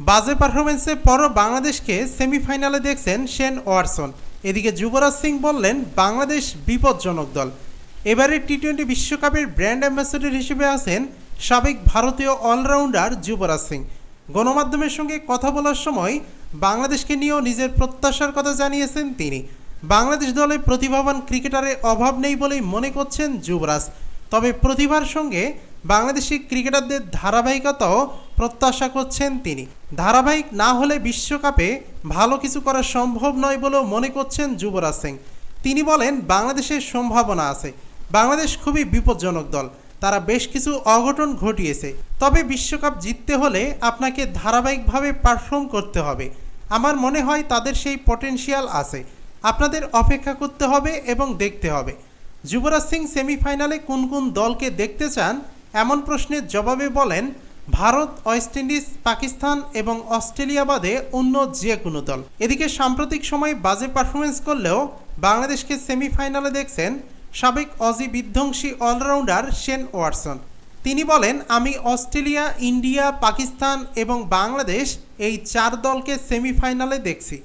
বাজে পারফরমেন্সে পরও বাংলাদেশকে সেমিফাইনালে দেখছেন শেন ওয়ারসন এদিকে যুবরাজ সিং বললেন, বাংলাদেশ বিপজ্জনক দল। এবারের টি টোয়েন্টি বিশ্বকাপের ব্র্যান্ড অ্যাম্বাসেডর হিসেবে আছেন সাবেক ভারতীয় অলরাউন্ডার যুবরাজ সিং। গণমাধ্যমের সঙ্গে কথা বলার সময় বাংলাদেশকে নিয়েও নিজের প্রত্যাশার কথা জানিয়েছেন তিনি। বাংলাদেশ দলে প্রতিভাবান ক্রিকেটারের অভাব নেই বলেই মনে করছেন যুবরাজ। তবে প্রতিভার সঙ্গে বাংলাদেশি ক্রিকেটারদের ধারাবাহিকতাও প্রত্যাশা করছেন তিনি। ধারাবাহিক না হলে বিশ্বকাপে ভালো কিছু করা সম্ভব নয় বলেও মনে করছেন যুবরাজ সিং। তিনি বলেন, বাংলাদেশের সম্ভাবনা আছে। বাংলাদেশ খুবই বিপজ্জনক দল। তারা বেশ কিছু অঘটন ঘটিয়েছে। তবে বিশ্বকাপ জিততে হলে আপনাকে ধারাবাহিকভাবে পারফর্ম করতে হবে। আমার মনে হয় তাদের সেই পটেনশিয়াল আছে। আপনাদের অপেক্ষা করতে হবে এবং দেখতে হবে। যুবরাজ সিং সেমিফাইনালে কোন কোন দলকে দেখতে চান? এমন প্রশ্নের জবাবে বলেন ভারত, ওয়েস্ট ইন্ডিজ, পাকিস্তান এবং অস্ট্রেলিয়া বাদে অন্য যে কোনো দল। এদিকে সাম্প্রতিক সময়ে বাজে পারফরমেন্স করলেও বাংলাদেশকে সেমিফাইনালে দেখছেন সাবেক অজি বিধ্বংসী অলরাউন্ডার শেন ওয়াটসন তিনি বলেন, আমি অস্ট্রেলিয়া, ইন্ডিয়া, পাকিস্তান এবং বাংলাদেশ এই চার দলকে সেমিফাইনালে দেখছি।